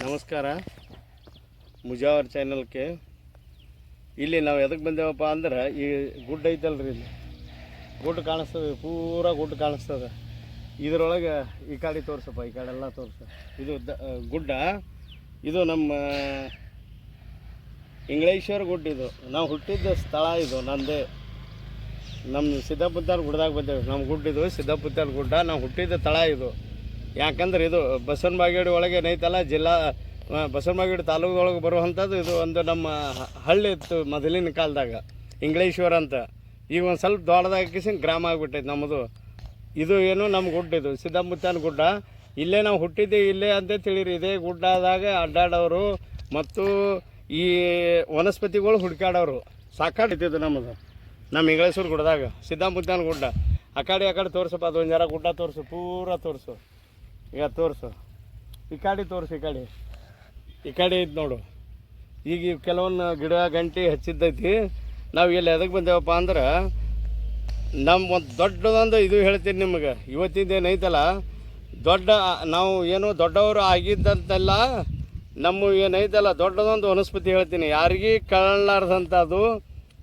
ನಮಸ್ಕಾರ. ಮುಜಾವರ್ ಚಾನಲ್ಗೆ. ಇಲ್ಲಿ ನಾವು ಎದಕ್ಕೆ ಬಂದೇವಪ್ಪ ಅಂದ್ರೆ ಈ ಗುಡ್ಡ ಐತಲ್ರಿ ಇಲ್ಲಿ. ಗುಡ್ಡ ಕಾಣಿಸ್ತದೆ, ಪೂರ ಗುಡ್ಡ ಕಾಣಿಸ್ತದೆ. ಇದರೊಳಗೆ ಈ ಕಡೆ ತೋರ್ಸಪ್ಪ, ಈ ಕಡೆ ತೋರಿಸ. ಇದು ದ ಗುಡ್ಡ. ಇದು ನಮ್ಮ ಇಂಗ್ಲೇಶ್ವರ ಗುಡ್ಡ ಇದು. ನಾವು ಹುಟ್ಟಿದ್ದ ಸ್ಥಳ ಇದು, ನಂದೇ. ನಮ್ಮ ಸಿದ್ದಪ್ಪ ಗುಡ್ಡದಾಗ ಬಂದೇವೆ ನಮ್ಮ ಗುಡ್ಡ ಇದು ಸಿದ್ದಾಪುತ್ತಾರ ಗುಡ್ಡ. ನಾವು ಹುಟ್ಟಿದ್ದ ಸ್ಥಳ ಇದು. ಯಾಕಂದ್ರೆ ಇದು ಬಸವನ ಬಾಗೇಡಿ ಒಳಗೆ ಏನೈತಲ್ಲ ಜಿಲ್ಲಾ ಬಸವನ ಬಾಗೇಡಿ ತಾಲೂಕೊಳಗೆ ಬರುವಂಥದ್ದು ಇದು ಒಂದು ನಮ್ಮ ಹಳ್ಳಿ ಇತ್ತು ಮೊದಲಿನ ಕಾಲದಾಗ, ಇಂಗ್ಲೇಶ್ವರ ಅಂತ. ಈಗ ಒಂದು ಸ್ವಲ್ಪ ದೊಡ್ಡದಾಗಿಸಿ ಗ್ರಾಮ ಆಗಿಬಿಟ್ಟೈತೆ ನಮ್ಮದು. ಇದು ಏನು ನಮ್ಮ ಗುಡ್ಡ ಇದು ಸಿದ್ದಮುತ್ತಾನ ಗುಡ್ಡ. ಇಲ್ಲೇ ನಾವು ಹುಟ್ಟಿದ್ದೆ ಇಲ್ಲೇ ಅಂತ ತಿಳಿರಿ, ಇದೇ ಗುಡ್ಡದಾಗ ಅಡ್ಡಾಡೋರು ಮತ್ತು ಈ ವನಸ್ಪತಿಗಳು ಹುಡುಕಾಡೋರು. ಸಾಕಾಡಿದ್ದು ನಮ್ಮದು, ನಮ್ಮ ಇಂಗ್ಲೇಶ್ವರ ಗುಡ್ಡದಾಗ ಸಿದ್ದಮುತ್ತಾನ ಗುಡ್ಡ. ಆ ಕಡೆ ಆ ಕಡೆ ತೋರಿಸಪ್ಪ, ಅದೊಂದು ಜರ ಗುಡ್ಡ ತೋರಿಸು, ಪೂರ ತೋರಿಸು. ಈಗ ತೋರಿಸು. ಈ ಕಡೆ ತೋರಿಸು, ಈ ಕಡೆ. ಈ ಕಡೆ ಐತೆ ನೋಡು. ಈಗ ಕೆಲವೊಂದು ಗಿಡ, ಗಂಟೆ ಹಚ್ಚಿದ್ದೈತಿ. ನಾವು ಇಲ್ಲಿ ಎದಕ್ಕೆ ಬಂದೇವಪ್ಪ ಅಂದ್ರೆ ನಮ್ಮ ಒಂದು ದೊಡ್ಡದೊಂದು ಇದು ಹೇಳ್ತೀನಿ ನಿಮಗೆ. ಇವತ್ತಿಂದ ಏನೈತಲ್ಲ ದೊಡ್ಡ, ನಾವು ಏನು ದೊಡ್ಡವರು ಆಗಿದ್ದಂತೆಲ್ಲ ನಮ್ಮ ಏನೈತಲ್ಲ ದೊಡ್ಡದೊಂದು ವನಸ್ಪತಿ ಹೇಳ್ತೀನಿ. ಯಾರಿಗೂ ಕಳಲಾರ್ದಂಥದ್ದು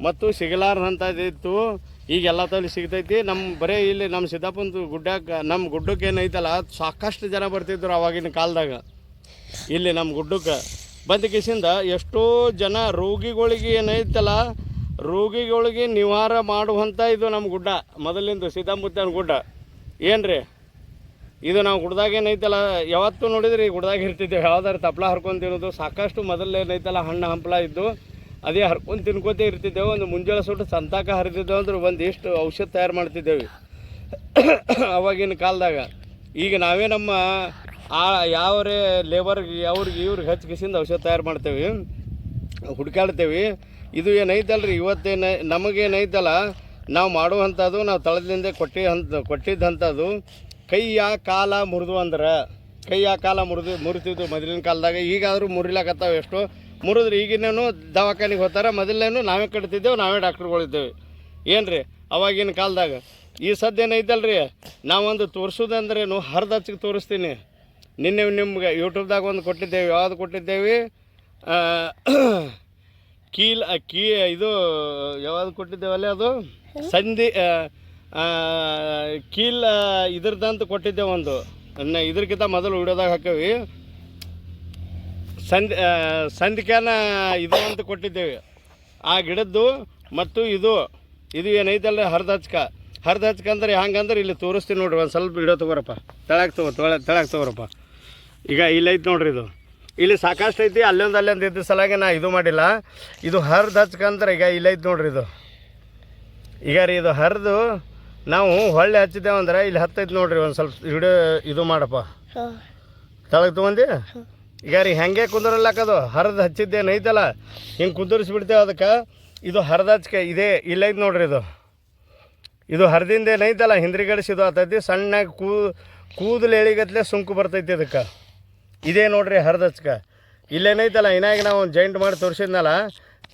ಮತ್ತು ಸಿಗಲಾರ್ದಂಥದ್ದು ಇತ್ತು ಈಗ ಎಲ್ಲ ತಲೆ ಸಿಗ್ತೈತಿ. ನಮ್ಮ ಬರೀ ಇಲ್ಲಿ ನಮ್ಮ ಸಿದ್ದಾಪುರ ಗುಡ್ಡಕ್ಕೆ ನಮ್ಮ ಗುಡ್ಡಕ್ಕೆ ಏನೈತಲ್ಲ, ಸಾಕಷ್ಟು ಜನ ಬರ್ತಿದ್ರು ಅವಾಗಿನ ಕಾಲದಾಗ. ಇಲ್ಲಿ ನಮ್ಮ ಗುಡ್ಡಕ್ಕೆ. ಬಂದ ಕಿಸಿಂದ ಎಷ್ಟೋ ಜನ ರೋಗಿಗಳಿಗೆ ಏನೈತಲ್ಲ, ರೋಗಿಗಳಿಗೆ ನಿವಾರ ಮಾಡುವಂಥ ಇದು ನಮ್ಮ ಗುಡ್ಡ, ಮೊದಲಿಂದ ಸಿದ್ದಾಮುತ್ತನ ಗುಡ್ಡ. ಏನು ಇದು ನಾವು ಗುಡ್ದಾಗ ಏನೈತಲ್ಲ, ಯಾವತ್ತೂ ನೋಡಿದ್ರೆ ಗುಡ್ದಾಗ ಇರ್ತಿದ್ದೇವೆ. ಯಾವ್ದಾರು ತಪ್ಪಲ ಹರ್ಕೊಂಡು ತಿನ್ನೋದು, ಸಾಕಷ್ಟು ಮೊದಲು ಏನೈತಲ್ಲ ಹಣ್ಣು ಹಂಪಲ ಇದ್ದು. ಅದೇ ಹರ್ಕೊಂಡು ತಿನ್ಕೋತೇ ಇರ್ತಿದ್ದೇವೆ, ಒಂದು ಮುಂಜಾನೆ ಸುಟ್ಟು ಸಂತಾಕ ಹರಿದಿದ್ದೇವೆ ಅಂದ್ರೆ ಒಂದಿಷ್ಟು ಔಷಧ ತಯಾರು ಮಾಡ್ತಿದ್ದೇವೆ. ಅವಾಗಿನ ಕಾಲದಾಗ. ಈಗ ನಾವೇ ನಮ್ಮ ಆ ಯಾವರೇ ಲೇಬರ್ಗೆ ಅವ್ರಿಗೆ, ಇವ್ರಿಗೆ ಹಚ್ಚಿಸಿಂದ ಔಷಧ ತಯಾರು ಮಾಡ್ತೇವೆ ಹುಡ್ಕಾಡ್ತೇವೆ ಇದು ಏನೈತಲ್ರಿ ಇವತ್ತೇನ ನಮಗೇನೈತಲ್ಲ ನಾವು ಮಾಡುವಂಥದ್ದು, ನಾವು ತಳದಿಂದ ಕೊಟ್ಟಿ ಅಂತ ಕೊಟ್ಟಿದ್ದಂಥದ್ದು ಕೈಯ ಕಾಲ ಮುರಿದು ಅಂದ್ರೆ. ಕೈಯ ಕಾಲ ಮುರಿದು, ಮುರಿತಿದ್ದು ಮೊದಲಿನ ಕಾಲದಾಗ. ಈಗಾದರೂ ಮುರಿಲಾಕತ್ತಾವೆ ಎಷ್ಟು ಮುರಿದ್ರೆ ಈಗಿನೂ ದವಾಖಾನಿಗೆ ಹೋಗ್ತಾರೆ ಮೊದಲೇನು ನಾವೇ ಕಟ್ತಿದ್ದೇವೆ, ನಾವೇ ಡಾಕ್ಟ್ರುಗಳಿದ್ದೇವೆ ಏನು ರೀ ಅವಾಗಿನ ಕಾಲದಾಗ? ಈ ಸದ್ಯ ಏನೈತಲ್ರಿ, ನಾವೊಂದು ತೋರಿಸೋದಂದ್ರೇನು ಹರಿದ ಹಚ್ಚಿಗೆ ತೋರಿಸ್ತೀನಿ. ನಿನ್ನೆ ನಿಮ್ಗೆ ಯೂಟ್ಯೂಬ್ದಾಗ ಒಂದು ಕೊಟ್ಟಿದ್ದೇವೆ, ಯಾವ್ದು ಕೊಟ್ಟಿದ್ದೇವೆ? ಕೀಲ್ ಕೀ, ಇದು, ಯಾವ್ದು ಕೊಟ್ಟಿದ್ದೇವಲ್ಲ ಅದು? ಸಂಧಿ ಕೀಲ್ ಇದ್ರದಂತ ಕೊಟ್ಟಿದ್ದೇವೆ ಒಂದು. ಇದ್ರಕ್ಕಿಂತ ಮೊದಲು ವಿಡಿಯೋದಾಗ ಹಾಕೇವಿ. ಸಂಧಿ ಸಂದಿಕೆನ ಇದು ಅಂತ ಕೊಟ್ಟಿದ್ದೇವೆ. ಆ ಗಿಡದ್ದು ಮತ್ತು ಇದು ಇದು ಏನೈತಲ್ಲ ಹರಿದ ಹಚ್ಕ ಹರಿದ ಹಚ್ಕ ಅಂದ್ರೆ ಹಂಗಂದ್ರೆ ಇಲ್ಲಿ ತೋರಿಸ್ತೀನಿ ನೋಡ್ರಿ ಒಂದು ಸ್ವಲ್ಪ ಗಿಡ ತೊಗೋರಪ್ಪ. ತೆಳಗೆ ತಗೋ ತೊಳೆ ತೆಳಗೆ ತಗೋರಪ್ಪ. ಈಗ ಇಲ್ಲಿ ಐತೆ ನೋಡ್ರಿ ಇದು. ಇಲ್ಲಿ ಸಾಕಷ್ಟು ಐತಿ ಅಲ್ಲೊಂದು ಅಲ್ಲೊಂದು ಇದ್ದ ಸಲಾಗೆ ನಾ ಇದು ಮಾಡಿಲ್ಲ. ಇದು ಹರಿದು ಹಚ್ಕಂದ್ರೆ ಈಗ ಇಲ್ಲಿ ಐತೆ ನೋಡ್ರಿ ಇದು. ಈಗ ರೀ ಇದು ಹರಿದು ನಾವು ಹೊಳ್ಳೆ ಹಚ್ಚಿದ್ದೇವೆ ಅಂದ್ರೆ ಇಲ್ಲಿ ಹತ್ತೈತೆ ನೋಡ್ರಿ ಒಂದು ಸ್ವಲ್ಪ ವಿಡಿಯೋ ಇದು ಮಾಡಪ್ಪ. ತೆಳಗೆ ತೊಗೊಂಡು? ಈಗ ರೀ ಹೆಂಗೆ ಕುಂದ್ರಲ್ಲಕ್ಕದು ಹರಿದು ಹಚ್ಚಿದ್ದೇನು ಐತಲ್ಲ? ಹಿಂಗೆ ಕುಂದರ್ಸಿಬಿಡ್ತೇವೆ ಅದಕ್ಕೆ. ಇದು ಹರಿದ ಹಚ್ಕೆ, ಇದೇ, ಇಲ್ಲೈತೆ ನೋಡ್ರಿ ಇದು. ಇದು ಹರಿದಿಂದೇನು ಏನೈತಲ್ಲ ಹಿಂದ್ರಿಗಡಿಸಿದು ಆತೈತಿ, ಸಣ್ಣಗೆ ಕೂ, ಕೂದಲು ಎಳಿಗತ್ಲೆ ಸುಂಕು ಬರ್ತೈತಿ ಅದಕ್ಕೆ ಇದೇ ನೋಡ್ರಿ ಹರಿದಚ್ಕ ಇಲ್ಲೇನೈತಲ್ಲ ಇನ್ನಾಗಿ ನಾವು ಜೈಂಟ್ ಮಾಡಿ ತೋರಿಸಿದ್ನಲ್ಲ,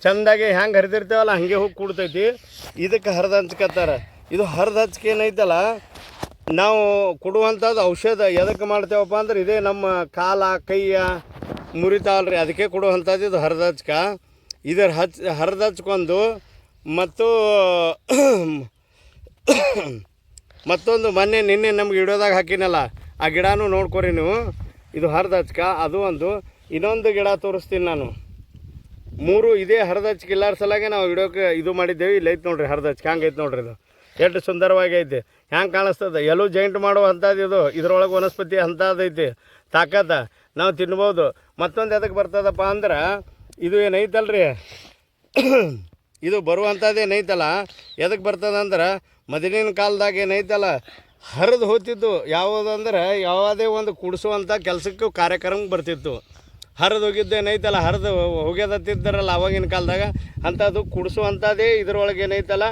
ಚಂದಾಗಿ ಹೆಂಗೆ ಹರಿದಿರ್ತೇವಲ್ಲ, ಹಾಗೆ ಹೋಗಿ ಕೂಡ್ತೈತಿ. ಇದಕ್ಕೆ ಹರಿದ ಹಂಚ್ಕತ್ತಾರೆ. ಇದು ಹರಿದ ಹಚ್ಕೆ ಏನೈತಲ್ಲ ನಾವು ಕೊಡುವಂಥದ್ದು ಔಷಧ ಎದಕ್ಕೆ ಮಾಡ್ತೇವಪ್ಪ ಅಂದ್ರೆ ಇದೇ ನಮ್ಮ ಕಾಲ, ಕೈಯ ಮುರಿತಾವಲ್ರಿ ಅದಕ್ಕೆ ಕೊಡುವಂಥದ್ದು ಇದು ಹರಿದಚ್ಕ ಇದರ ಹಚ್ ಹರಿದಚ್ಕೊಂದು ಮತ್ತು ಮತ್ತೊಂದು ಮೊನ್ನೆ ನಿನ್ನೆ ನಮ್ಗೆ ಹಿಡಿಯೋದಾಗ ಹಾಕಿನಲ್ಲ, ಆ ಗಿಡನೂ ನೋಡ್ಕೊರಿ ನೀವು. ಇದು ಹರಿದಚ್ಕ ಅದು ಒಂದು. ಇನ್ನೊಂದು ಗಿಡ ತೋರಿಸ್ತೀನಿ ನಾನು. ಮೂರು ಇದೇ ಹರಿದ ಹಚ್ಕ ಇಲ್ಲಾರ ಸಲಾಗೆ ನಾವು ಹಿಡಿಯೋಕೆ ಇದು ಮಾಡಿದ್ದೇವೆ, ಇಲ್ಲಿ ಐತೆ ನೋಡ್ರಿ ಹರಿದಚ್ಕ ಹಂಗೈತೆ ನೋಡ್ರಿ ಇದು. ಎಷ್ಟು ಸುಂದರವಾಗಿ ಹೆಂಗೆ ಕಾಣಿಸ್ತದೆ? ಎಲ್ಲೂ ಜೈಂಟ್ ಮಾಡೋ ಅಂಥದ್ದು ಇದು. ಇದ್ರೊಳಗೆ ವನಸ್ಪತಿ ಅಂಥದ್ದೈತಿ. ತಾಕತ್ತ ನಾವು ತಿನ್ಬೋದು. ಮತ್ತೊಂದು ಎದಕ್ಕೆ ಬರ್ತದಪ್ಪ ಅಂದ್ರೆ, ಇದು ಏನೈತಲ್ರಿ? ಇದು ಬರುವಂಥದ್ದು ಏನೈತಲ್ಲ? ಎದಕ್ಕೆ ಬರ್ತದೆ ಅಂದ್ರೆ ಮೊದಲಿನ ಕಾಲದಾಗ ಏನೈತಲ್ಲ? ಹರಿದು ಹೋಗ್ತಿತ್ತು ಯಾವುದಂದ್ರೆ ಯಾವುದೇ ಒಂದು ಕುಡಿಸುವಂಥ ಕೆಲಸಕ್ಕೂ ಕಾರ್ಯಕ್ರಮಕ್ಕೆ ಬರ್ತಿತ್ತು. ಹರಿದು ಹೋಗಿದ್ದು ಏನೈತಲ್ಲ? ಹರಿದು ಹೋಗ್ಯದತ್ತಿದ್ದಾರಲ್ಲ ಅವಾಗಿನ ಕಾಲದಾಗ. ಅಂಥದ್ದು ಕುಡಿಸುವಂಥದ್ದೇ ಇದ್ರೊಳಗೆ ಏನೈತಲ್ಲ?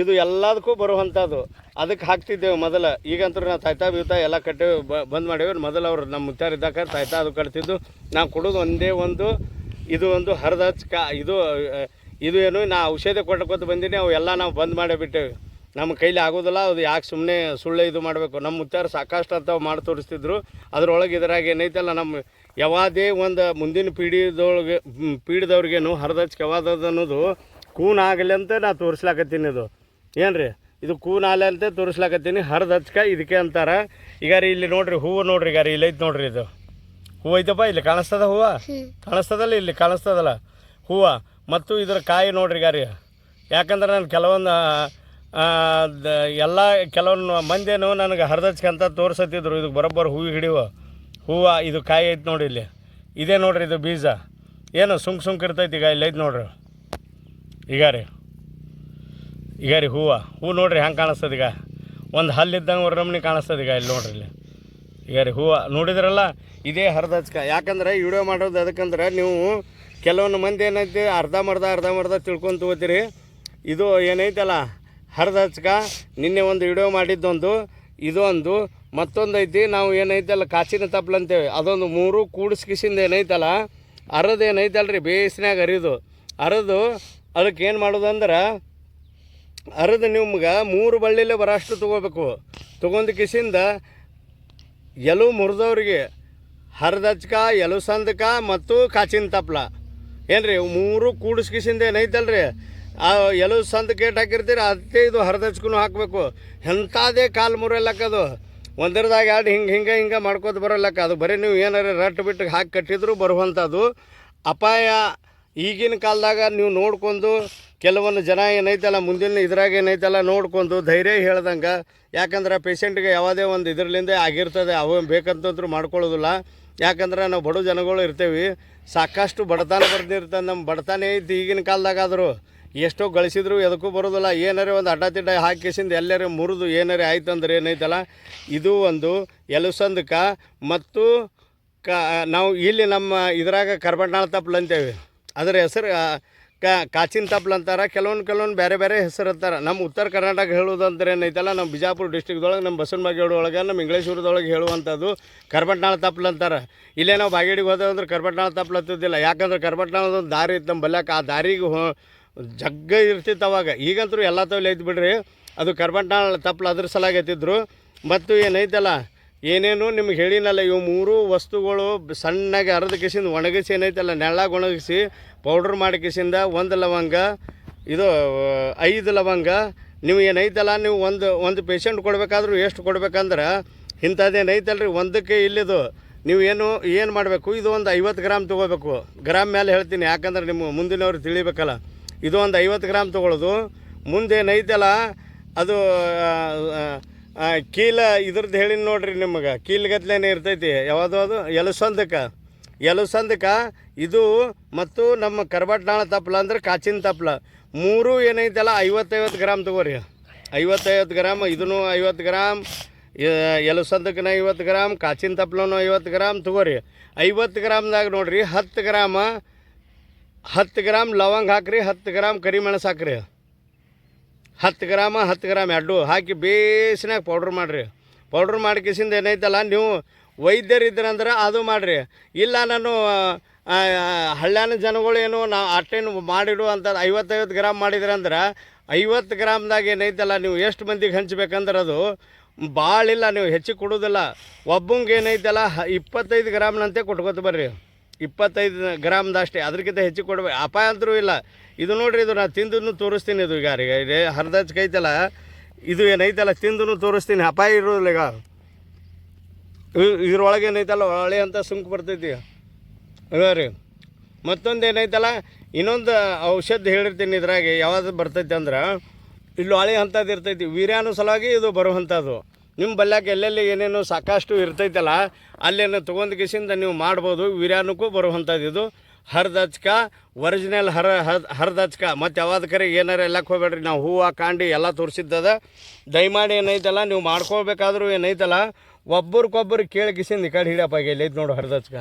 ಇದು ಎಲ್ಲದಕ್ಕೂ ಬರುವಂಥದ್ದು. ಅದಕ್ಕೆ ಹಾಕ್ತಿದ್ದೇವೆ ಮೊದಲು. ಈಗಂತೂ ನಾವು ತಾಯ್ತಾ ಬೀತಾ ಎಲ್ಲ ಕಟ್ಟೆ ಬಂದ್ ಮಾಡೇವಿ ಮೊದಲು ಅವ್ರು ನಮ್ಮ ಮುತ್ತಾರ ಇದ್ದಾಗ ತಾಯ್ತಾ ಅದು ಕಟ್ತಿದ್ದು. ನಾವು ಕೊಡೋದು ಒಂದೇ ಒಂದು, ಇದು ಒಂದು ಹರಿದ ಕಾ ಇದು ಇದು ಏನು, ನಾ ಔಷಧಿ ಕೊಟ್ಟಕೊತ ಬಂದೀನಿ, ಅವು ಎಲ್ಲ ನಾವು ಬಂದ್ ಮಾಡೇ ಬಿಟ್ಟೇವಿ. ನಮ್ಮ ಕೈಲಿ ಆಗೋದಿಲ್ಲ, ಅದು ಯಾಕೆ ಸುಮ್ಮನೆ ಸುಳ್ಳೆ ಇದು ಮಾಡಬೇಕು. ನಮ್ಮ ಮುತ್ತಾರು ಸಾಕಷ್ಟು ಅಂತ ಮಾಡಿ ತೋರಿಸ್ತಿದ್ರು. ಅದರೊಳಗೆ ಇದ್ರಾಗ ಏನೈತಲ್ಲ, ನಮ್ಮ ಯಾವಾದೇ ಒಂದು ಮುಂದಿನ ಪೀಡಿದೊಳಗೆ ಪೀಡಿದವ್ರಿಗೇನು ಹರಿದಚ್ ಯಾವಾದದು ಅನ್ನೋದು ಕೂನ್ ಆಗಲಿ ಅಂತ ನಾ ತೋರಿಸ್ಲಾಕತ್ತೀನಿ ಇದು ಏನು ರೀ ಇದು ಕೂನಾಲೆ ಅಂತ ತೋರಿಸ್ಲಾಕತ್ತೀನಿ. ಹರಿದಚ್ಕ ಇದಕ್ಕೆ ಅಂತಾರ. ಈಗ ರೀ ಇಲ್ಲಿ ನೋಡ್ರಿ ಹೂವು ನೋಡ್ರಿ ಈಗ ರೀ ಇಲ್ಲಿ ಐತೆ ನೋಡ್ರಿ ಇದು. ಹೂವು ಐತಪ್ಪ ಇಲ್ಲಿ ಕಾಣಿಸ್ತದ ಹೂವು? ಕಾಣಿಸ್ತದಲ್ಲ ಇಲ್ಲಿ? ಕಾಣಿಸ್ತದಲ್ಲ. ಹೂವು. ಮತ್ತು ಇದ್ರ ಕಾಯಿ ನೋಡ್ರಿ ಈಗ ರೀ. ಯಾಕಂದ್ರೆ ನಾನು ಕೆಲವೊಂದು ಎಲ್ಲ ಕೆಲವೊಂದು ಮಂದಿನು ನನಗೆ ಹರಿದಚ್ಕಂತ ತೋರಿಸತ್ತಿದ್ರು. ಇದಕ್ಕೆ ಬರೋಬ್ಬರ ಹೂವು ಹಿಡಿಯುವ. ಹೂವು ಇದು ಕಾಯಿ ಐತೆ ನೋಡಿ ಇಲ್ಲಿ. ಇದೇ ನೋಡ್ರಿ ಇದು ಬೀಜ. ಏನು ಸುಂಕ್ ಸುಂಕ್ ಇರ್ತೈತಿ ಈಗ ಇಲ್ಲಿ ಐತೆ ನೋಡ್ರಿ. ಈಗ ರೀ. ಈಗ ರೀ ಹೂವು, ಹೂ ನೋಡ್ರಿ ಹೆಂಗೆ ಕಾಣಿಸ್ತದ ಈಗ. ಒಂದು ಹಲ್ಲಿದ್ದಂಗೆ ರಮಣಿ ಕಾಣಿಸ್ತದ ಈಗ ಇಲ್ಲಿ ನೋಡ್ರಿ ಇಲ್ಲಿ. ಈಗ ರೀ ಹೂವು ನೋಡಿದ್ರಲ್ಲ, ಇದೇ ಹರ್ದಚ್ಕ ಯಾಕಂದ್ರೆ ವಿಡಿಯೋ ಮಾಡೋದು ಅದಕ್ಕಂದ್ರೆ ನೀವು ಕೆಲವೊಂದು ಮಂದಿ ಏನೈತಿ ಅರ್ಧ ಮರ್ದ ತಿಳ್ಕೊಂಡು ತಗೋತೀರಿ. ಇದು ಏನೈತಲ್ಲ ಹರ್ದಚ್ಕ ನಿನ್ನೆ ಒಂದು ವಿಡಿಯೋ ಮಾಡಿದ್ದೊಂದು, ಇದೊಂದು, ಮತ್ತೊಂದು ಐತಿ, ನಾವು ಏನೈತಲ್ಲ ಕಾಚಿನ ತಪ್ಲು ಅಂತೇವೆ ಅದೊಂದು ಮೂರು ಕೂಡಿಸ್ಕಿಸಿಂದ ಏನೈತಲ್ಲ ಅರದು ರೀ ಬೇಸಿನ್ಯಾಗ ಅರಿದು ಅರದು ಅದಕ್ಕೆ ಏನು ಮಾಡೋದು ಅಂದ್ರೆ ಅರದು ನಿಮ್ಗೆ ಮೂರು ಬಳ್ಳಿಲೇ ಬರಷ್ಟು ತೊಗೋಬೇಕು. ತೊಗೊಂಡು ಕಿಸಿಂದ ಎಲು ಮುರಿದವ್ರಿಗೆ ಹರಿದಚ್ಕ ಎಲು ಸಂದಕ ಮತ್ತು ಕಾಚಿನ ತಪ್ಲ. ಏನ್ರಿ ರೀ ಮೂರು ಕೂಡಿಸ್ಕಿಸಿಂದ ಏನೈತಲ್ರಿ? ಆ ಎಲು ಸಂದಕ್ಕೆ ಏಟ್ ಹಾಕಿರ್ತೀರಿ ಅದೇ ಇದು ಹರಿದಚ್ಕೂ ಹಾಕಬೇಕು. ಎಂಥದೇ ಕಾಲು ಮುರಿಯಲ್ಲಕ್ಕದು ಒಂದರದಾಗ ಎರಡು ಹಿಂಗೆ ಹಿಂಗೆ ಹಿಂಗೆ ಮಾಡ್ಕೋತ ಬರೋಲ್ಲಕ್ಕ ಅದು ಬರೀ ನೀವು ಏನಾರ ರಟ್ಟು ಬಿಟ್ಟು ಹಾಕಿ ಕಟ್ಟಿದ್ರು ಬರುವಂಥದ್ದು. ಅಪಾಯ ಈಗಿನ ಕಾಲದಾಗ ನೀವು ನೋಡ್ಕೊಂಡು ಕೆಲವೊಂದು ಜನ ಏನೈತಲ್ಲ, ಮುಂದಿನ ಇದ್ರಾಗ ಏನೈತಲ್ಲ ನೋಡ್ಕೊಂಡು ಧೈರ್ಯ ಹೇಳ್ದಂಗೆ. ಯಾಕಂದ್ರೆ ಪೇಷಂಟ್ಗೆ ಯಾವುದೇ ಒಂದು ಇದರಲ್ಲಿಂದ ಆಗಿರ್ತದೆ, ಅವು ಬೇಕಂತಂದ್ರೂ ಮಾಡ್ಕೊಳ್ಳೋದಿಲ್ಲ. ಯಾಕಂದ್ರೆ ನಾವು ಬಡ ಜನಗಳು ಇರ್ತೇವೆ, ಸಾಕಷ್ಟು ಬಡತನ ಬರ್ದಿರ್ತದೆ ನಮ್ಮ ಬಡತನ ಐತಿ ಈಗಿನ ಕಾಲದಾಗ ಆದರೂ ಎಷ್ಟೋ ಗಳಿಸಿದ್ರು ಎದಕ್ಕೂ ಬರೋದಿಲ್ಲ. ಏನಾರೇ ಒಂದು ಅಡ್ಡ ತಿಡ್ಡ ಹಾಕಿಸಿಂದ ಎಲ್ಲರೇ ಮುರಿದು ಏನಾರೇ ಆಯ್ತು ಅಂದ್ರೆ ಏನೈತಲ್ಲ, ಇದು ಒಂದು ಎಲುಸಂದಕ ಮತ್ತು ಕ ನಾವು ಇಲ್ಲಿ ನಮ್ಮ ಇದ್ರಾಗ ಕರ್ಬಟ್ನಾಳ ತಪ್ಪಲು ಅಂತೇವೆ ಅದರ ಹೆಸರು ಕ ಕಾಚಿನ ತಪ್ಲು ಅಂತಾರೆ, ಕೆಲವೊಂದು ಕೆಲವೊಂದು ಬೇರೆ ಬೇರೆ ಹೆಸರು ಅಂತಾರೆ. ನಮ್ಮ ಉತ್ತರ ಕರ್ನಾಟಕ ಹೇಳೋದಂದ್ರೆ ಏನೈತಲ್ಲ ನಮ್ಮ ಬಿಜಾಪುರ ಡಿಸ್ಟಿಕ್ದೊಳಗೆ ನಮ್ಮ ಬಸವನ ಬಾಗೇವಾಡಿ ಒಳಗೆ ನಮ್ಮ ಇಂಗ್ಲೇಶ್ವರದೊಳಗೆ ಹೇಳುವಂಥದ್ದು ಕರ್ಬಟ್ನಾಳ ತಪ್ಲು ಅಂತಾರೆ. ಇಲ್ಲೇ ನಾವು ಬಾಗೇಡಿಗೆ ಹೋದೇವಂದ್ರೆ ಕರ್ಬಟ್ನಾಳ ತಪ್ಲು ಹತ್ತದಿಲ್ಲ ಯಾಕಂದ್ರೆ ಕರ್ಬಟ್ನಾಳದೊಂದು ದಾರಿ ಇತ್ತು ನಮ್ಮ ಬಲ್ಯಾಕ. ಆ ದಾರಿಗೆ ಹೋ ಜಗ್ಗ ಇರ್ತಿತ್ತು ಅವಾಗ. ಈಗಂತೂ ಎಲ್ಲ ತವಲ್ಲಿ ಐತೆ ಬಿಡ್ರಿ ಅದು ಕರ್ಬಟ್ನಾಳ ತಪ್ಲು ಅದ್ರ ಸಲಾಗಿ ಎತ್ತಿದ್ರು. ಮತ್ತು ಏನೈತಲ್ಲ ಏನೇನು ನಿಮ್ಗೆ ಹೇಳಿನಲ್ಲ, ಇವು ಮೂರು ವಸ್ತುಗಳು ಸಣ್ಣಗೆ ಅರ್ಧ ಕಿಸಿಂದ ಒಣಗಿಸಿ ಏನೈತಲ್ಲ, ನೆಳ್ಳಾಗ ಒಣಗಿಸಿ ಪೌಡ್ರ್ ಮಾಡಿ ಕಿಸಿಂದ ಒಂದು ಲವಂಗ, ಇದು, ಐದು ಲವಂಗ ನೀವು ಏನೈತಲ್ಲ, ನೀವು ಒಂದು ಒಂದು ಪೇಷಂಟ್ ಕೊಡಬೇಕಾದ್ರೂ ಎಷ್ಟು ಕೊಡ್ಬೇಕಂದ್ರೆ ರೀ ಒಂದಕ್ಕೆ ಇಲ್ಲಿದು ನೀವು ಏನು ಮಾಡಬೇಕು, ಇದು ಒಂದು ಐವತ್ತು ಗ್ರಾಮ್ ತೊಗೋಬೇಕು. ಗ್ರಾಮ್ ಮೇಲೆ ಹೇಳ್ತೀನಿ, ಯಾಕಂದ್ರೆ ನಿಮ್ಮ ಮುಂದಿನವ್ರು ತಿಳಿಬೇಕಲ್ಲ. ಇದು ಒಂದು ಐವತ್ತು ಗ್ರಾಮ್ ತೊಗೊಳ್ಳೋದು ಮುಂದೇನೈತಲ್ಲ, ಅದು ಕೀಲ ಇದ್ರದ್ದು ಹೇಳಿ ನೋಡ್ರಿ ನಿಮಗೆ. ಕೀಲ್ಗತ್ಲೇನೆ ಇರ್ತೈತಿ. ಯಾವುದು ಅದು? ಎಲಸಂದಕ ಎಲಸಂದಕ ಇದು ಮತ್ತು ನಮ್ಮ ಕರ್ಬಟ್ನಾಳ ತಪ್ಲ ಅಂದ್ರೆ ಕಾಚಿನ ತಪ್ಲ. ಮೂರು ಏನೈತಲ್ಲ, ಐವತ್ತೈವತ್ತು ಗ್ರಾಮ್ ತಗೋರಿ. ಐವತ್ತೈವತ್ತು ಗ್ರಾಮ್ ಇದನ್ನು ಐವತ್ತು ಗ್ರಾಮ್ ಎಲಸಂದಕನ ಐವತ್ತು ಗ್ರಾಮ್ ಕಾಚಿನ ತಪ್ಪಲನು ಐವತ್ತು ಗ್ರಾಮ್ ತಗೋರಿ. ಐವತ್ತು ಗ್ರಾಮ್ದಾಗ ನೋಡ್ರಿ, ಹತ್ತು ಗ್ರಾಮ, ಹತ್ತು ಗ್ರಾಮ್ ಲವಂಗ ಹಾಕ್ರಿ, ಹತ್ತು ಗ್ರಾಮ್ ಕರಿಮೆಣಸು ಹಾಕ್ರಿ. ಹತ್ತು ಗ್ರಾಮ, ಹತ್ತು ಗ್ರಾಮ್ ಎರಡು ಹಾಕಿ ಬೇಸಿನಾಗ ಪೌಡ್ರ್ ಮಾಡಿರಿ. ಪೌಡ್ರ್ ಮಾಡಿ ಕಿಸಿಂದ ಏನೈತಲ್ಲ, ನೀವು ವೈದ್ಯರಿದ್ರಂದ್ರೆ ಅದು ಮಾಡಿರಿ. ಇಲ್ಲ ನಾನು ಹಳ್ಳ್ಯಾನ ಜನಗಳು ಏನು ನಾವು ಅಷ್ಟೇನು ಮಾಡಿಡು ಅಂತ ಐವತ್ತೈವತ್ತು ಗ್ರಾಮ್ ಮಾಡಿದ್ರಂದ್ರೆ, ಐವತ್ತು ಗ್ರಾಮ್ದಾಗ ಏನೈತಲ್ಲ, ನೀವು ಎಷ್ಟು ಮಂದಿಗೆ ಹಂಚ್ಬೇಕಂದ್ರೆ ಅದು ಭಾಳ ಇಲ್ಲ ನೀವು ಹೆಚ್ಚಿಗೆ ಕೊಡೋದಿಲ್ಲ. ಒಬ್ಬಂಗೆ ಏನೈತಲ್ಲ ಇಪ್ಪತ್ತೈದು ಗ್ರಾಮ್ನಂತೆ ಕೊಟ್ಕೊತ ಬರ್ರಿ. ಇಪ್ಪತ್ತೈದು ಗ್ರಾಮ್ದಷ್ಟೇ ಅದಕ್ಕಿಂತ ಹೆಚ್ಚು ಕೊಡಬೇಕು ಅಪಾಯ ಅಂತರೂ ಇಲ್ಲ. ಇದು ನೋಡ್ರಿ, ಇದು ನಾನು ತಿಂದು ತೋರಿಸ್ತೀನಿ ಇದು ಈಗ ಇದೆ ಹರಿದಚ್ಚ ಕೈತಲ್ಲ, ಇದು ಏನೈತಲ್ಲ ತಿಂದೂ ತೋರಿಸ್ತೀನಿ. ಅಪಾಯ ಇರೋದಿಲ್ಲ ಈಗ. ಇದ್ರೊಳಗೆ ಏನೈತಲ್ಲ ಒಳ್ಳೆ ಅಂತ ಸುಂಕು ಬರ್ತೈತಿ. ರೀ. ಮತ್ತೊಂದು ಏನೈತಲ್ಲ, ಇನ್ನೊಂದು ಔಷಧ ಹೇಳಿರ್ತೀನಿ ಇದ್ರಾಗೆ ಯಾವುದು ಬರ್ತೈತೆ ಅಂದ್ರೆ, ಇಲ್ಲಿ ಹೊಳೆ ಅಂಥದ್ದು ಇರ್ತೈತಿ. ವೀರ್ಯಾನು ಸಲುವಾಗಿ ಇದು ಬರುವಂಥದ್ದು. ನಿಮ್ಮ ಬಲ್ಯಾಕ ಎಲ್ಲೆಲ್ಲಿ ಏನೇನು ಸಾಕಷ್ಟು ಇರ್ತೈತಲ್ಲ, ಅಲ್ಲೇನು ತೊಗೊಂಡು ಕಿಸಿಂದ ನೀವು ಮಾಡ್ಬೋದು, ವೀರ್ಯಾನಕ್ಕೂ ಬರುವಂಥದ್ದು ಇದು. ಹರ್ದಚ್ಕ ಒರಿಜಿನಲ್ ಹರ, ಹರ್, ಹರಿದಚ್ಕ. ಮತ್ತು ಯಾವ್ದು ಕರೆ, ಏನಾರ ಎಲ್ಲಕ್ಕೆ ಹೋಗ್ಬೇಡ್ರಿ, ನಾವು ಹೂವು, ಕಾಂಡಿ ಎಲ್ಲ ತೋರಿಸಿದ್ದದ. ದಯಮಾಡಿ ಏನೈತಲ್ಲ, ನೀವು ಮಾಡ್ಕೋಬೇಕಾದ್ರೂ ಏನೈತಲ್ಲ ಒಬ್ಬರಿಗೊಬ್ಬರು ಕೇಳಿ ಕಿಸಿಂದ ಈ ಕಡೆ ಹಿಡಿಯಪ್ಪ, ಈಗ ಇಲ್ಲಿ ಐತೆ ನೋಡು ಹರ್ದಚ್ಕ.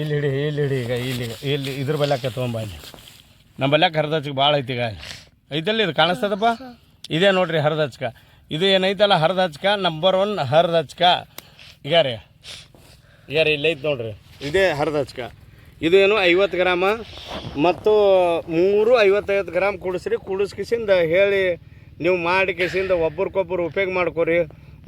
ಇಲ್ಲಿ ಹಿಡಿ ಇಲ್ಲಿ ಹಿಡಿ, ಈಗ ಇಲ್ಲಿ ಇಲ್ಲಿ, ಇದ್ರ ಬಲ್ಯಾಕ ತೊಗೊಂಬ ಇಲ್ಲಿ. ನಮ್ಮ ಬಲ್ಯಾಕ ಹರ್ದಚ್ಕ ಭಾಳ ಐತಿ ಈಗ. ಐತಲ್ಲಿ ಇದು ಕಾಣಿಸ್ತದಪ್ಪ? ಇದೇ ನೋಡ್ರಿ ಹರಿದಚ್ಕ. ಇದು ಏನೈತಲ್ಲ ಹರಿದಚ್ಕ ನಂಬರ್ ಒನ್ ಹರಿದಚ್ಕ ಈಗ ರೀ. ಈಗ ರೀ ಇಲ್ಲಿ ಐತೆ ನೋಡ್ರಿ. ಇದೇ ಹರಿದಚ್ಕ ಇದು ಏನು ಐವತ್ತು ಗ್ರಾಮ? ಮತ್ತು ಮೂರು ಐವತ್ತೈವತ್ತು ಗ್ರಾಮ್ ಕುಡಿಸ್ರಿ. ಕುಡಿಸ್ಕಿಸಿಂದ ಹೇಳಿ ನೀವು ಮಾಡಿ ಕಿಸಿಂದ ಒಬ್ರಿಗೊಬ್ರು ಉಪಯೋಗ ಮಾಡ್ಕೊರಿ.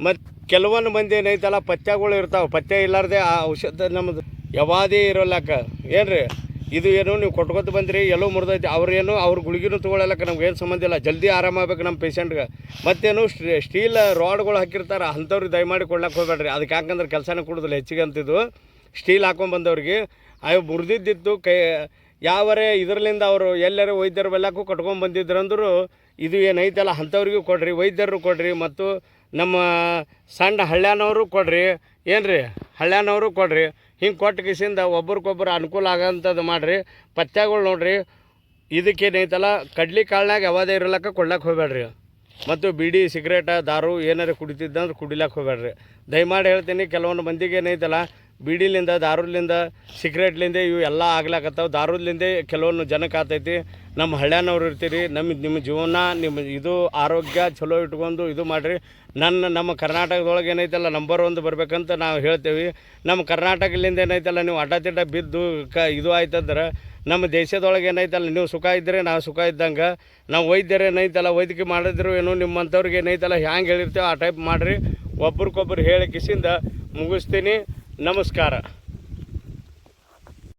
ಮತ್ತು ಕೆಲವೊಂದು ಮಂದಿ ಏನೈತಲ್ಲ, ಪಥ್ಯಗಳು ಇರ್ತಾವೆ. ಪಥ್ಯ ಇಲ್ಲಾರ್ದೆ ಆ ಔಷಧ ನಮ್ಮದು ಯಾವಾದೇ ಇರೋಲ್ಲಕ್ಕ. ಏನ್ರಿ? ಇದು ಏನು ನೀವು ಕೊಟ್ಕೊತ ಬಂದ್ರಿ, ಎಲ್ಲೋ ಮುರಿದೈತಿ ಅವ್ರೇನು ಅವ್ರ ಗುಳಿಗಿನೂ ತೊಗೊಳಲಕ್ಕ ನಮ್ಗೆ ಏನು ಸಂಬಂಧ ಇಲ್ಲ. ಜಲ್ದಿ ಆರಾಮಾಗಬೇಕು ನಮ್ಮ ಪೇಷಂಟ್ಗೆ ಮತ್ತೇನು ಸ್ಟೀಲ್ ರಾಡ್ಗಳು ಹಾಕಿರ್ತಾರೆ ಅಂಥವ್ರಿಗೆ ದಯಮಾಡಿ ಕೊಡ್ಲಕ್ಕೆ ಹೋಗ್ಬೇಡ್ರಿ. ಅದಕ್ಕೆ ಯಾಕಂದ್ರೆ ಕೆಲಸನೇ ಕೊಡೋದಿಲ್ಲ, ಹೆಚ್ಚಿಗೆ ಅಂತಿದ್ದು. ಸ್ಟೀಲ್ ಹಾಕೊಂಡು ಬಂದವ್ರಿಗೆ. ಅವು ಮುರಿದಿದ್ದಿತ್ತು, ಕೈ, ಯಾವರೇ ಇದರಲ್ಲಿಂದ ಅವರು, ಎಲ್ಲರೂ ವೈದ್ಯರು ಬೆಲ್ಲಕ್ಕೂ ಕಟ್ಕೊಂಡು ಅಂದರೂ ಇದು ಏನೈತಲ್ಲ ಅಂಥವ್ರಿಗೂ ಕೊಡ್ರಿ ವೈದ್ಯರು ಕೊಡ್ರಿ, ಮತ್ತು ನಮ್ಮ ಸಣ್ಣ ಹಳ್ಳ್ಯಾನವರು ಕೊಡ್ರಿ. ರೀ ಹಳ್ಳ್ಯಾನವರು ಕೊಡ್ರಿ. ಹಿಂಗೆ ಕೊಟ್ಟು ಕಿಸಿಂದ ಒಬ್ರಿಗೊಬ್ರು ಅನುಕೂಲ ಆಗೋಂಥದ್ದು ಮಾಡಿರಿ. ಪಥ್ಯಗಳು ನೋಡ್ರಿ ಇದಕ್ಕೇನೈತಲ್ಲ ಕಡ್ಲಿ ಕಾಳ್ನಾಗ ಯಾವುದೇ ಇರಲಕ್ಕ ಕೊಡ್ಲಕ್ಕೆ ಹೋಗ್ಬೇಡ್ರಿ ಮತ್ತು ಬೀಡಿ, ಸಿಗರೇಟ, ದಾರು ಏನಾರು ಕುಡಿತಿದ್ದಂದ್ರೆ ಕುಡಿಲಕ್ಕೆ ಹೋಗ್ಬೇಡ್ರಿ ದಯಮಾಡಿ ಹೇಳ್ತೀನಿ, ಕೆಲವೊಂದು ಮಂದಿಗೆ ಏನೈತಲ್ಲ ಬೀಡಿಲಿಂದ ದಾರುಲಿಂದ ಸಿಗ್ರೇಟ್ಲಿಂದ ಇವು ಎಲ್ಲ ಆಗ್ಲಾಕತ್ತಾವ. ದಾರುಲಿಂದ ಕೆಲವೊಂದು ಜನಕ್ಕೆ ಆತೈತಿ ನಮ್ಮ ಹಳ್ಳ್ಯಾನವ್ರು ಇರ್ತೀರಿ ನಮ್ಮ ನಿಮ್ಮ ಜೀವನ ನಿಮ್ಮ ಇದು ಆರೋಗ್ಯ ಚಲೋ ಇಟ್ಕೊಂಡು ಇದು ಮಾಡಿರಿ. ನನ್ನ, ನಮ್ಮ ಕರ್ನಾಟಕದೊಳಗೆ ಏನೈತಲ್ಲ ನಂಬರ್ ಒಂದು ಬರಬೇಕಂತ ನಾವು ಹೇಳ್ತೇವೆ. ನಮ್ಮ ಕರ್ನಾಟಕದಿಂದ ಏನೈತಲ್ಲ, ನೀವು ಅಡ್ಡ ತಿಡ್ಡ ಬಿದ್ದು ಕ ಇದು ಆಯ್ತಂದ್ರೆ, ನಮ್ಮ ದೇಶದೊಳಗೆ ಏನೈತಲ್ಲ, ನೀವು ಸುಖ ಇದ್ದರೆ ನಾವು ಸುಖ ಇದ್ದಂಗೆ. ನಾವು ವೈದ್ಯರು ಏನೈತಲ್ಲ ವೈದ್ಯಕೀಯ ಮಾಡಿದ್ರು ಏನು ನಿಮ್ಮಂಥವ್ರಿಗೆ ಏನೈತಲ್ಲ, ಹ್ಯಾಂಗೆ ಹೇಳಿರ್ತೇವೆ ಆ ಟೈಪ್ ಮಾಡಿರಿ. ಒಬ್ರಿಗೊಬ್ರು ಹೇಳಿ ಕಿಸಿಂದ ಮುಗಿಸ್ತೀನಿ. ನಮಸ್ಕಾರ.